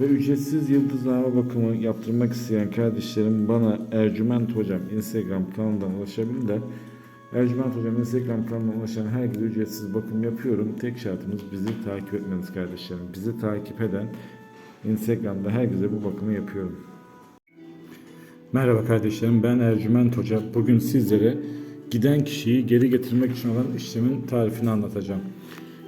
Ve ücretsiz yıldızlama bakımı yaptırmak isteyen kardeşlerim bana Ercüment Hocam Instagram kanalından ulaşabilirler. Ercüment Hocam Instagram kanalına ulaşan herkese ücretsiz bakım yapıyorum. Tek şartımız bizi takip etmeniz kardeşlerim. Bizi takip eden Instagram'da herkese bu bakımı yapıyorum. Merhaba kardeşlerim ben Ercüment Hoca. Bugün sizlere giden kişiyi geri getirmek için olan işlemin tarifini anlatacağım.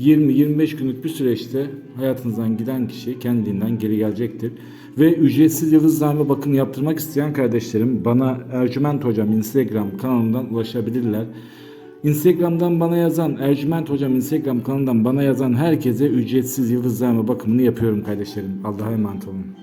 20-25 günlük bir süreçte hayatınızdan giden kişi kendiliğinden geri gelecektir. Ve ücretsiz yıldızlama bakım yaptırmak isteyen kardeşlerim bana Ercüment Hocam Instagram kanalından ulaşabilirler. Instagram'dan bana yazan, Ercüment Hocam Instagram kanalından bana yazan herkese ücretsiz yıldızlama bakımını yapıyorum kardeşlerim. Allah'a emanet olun.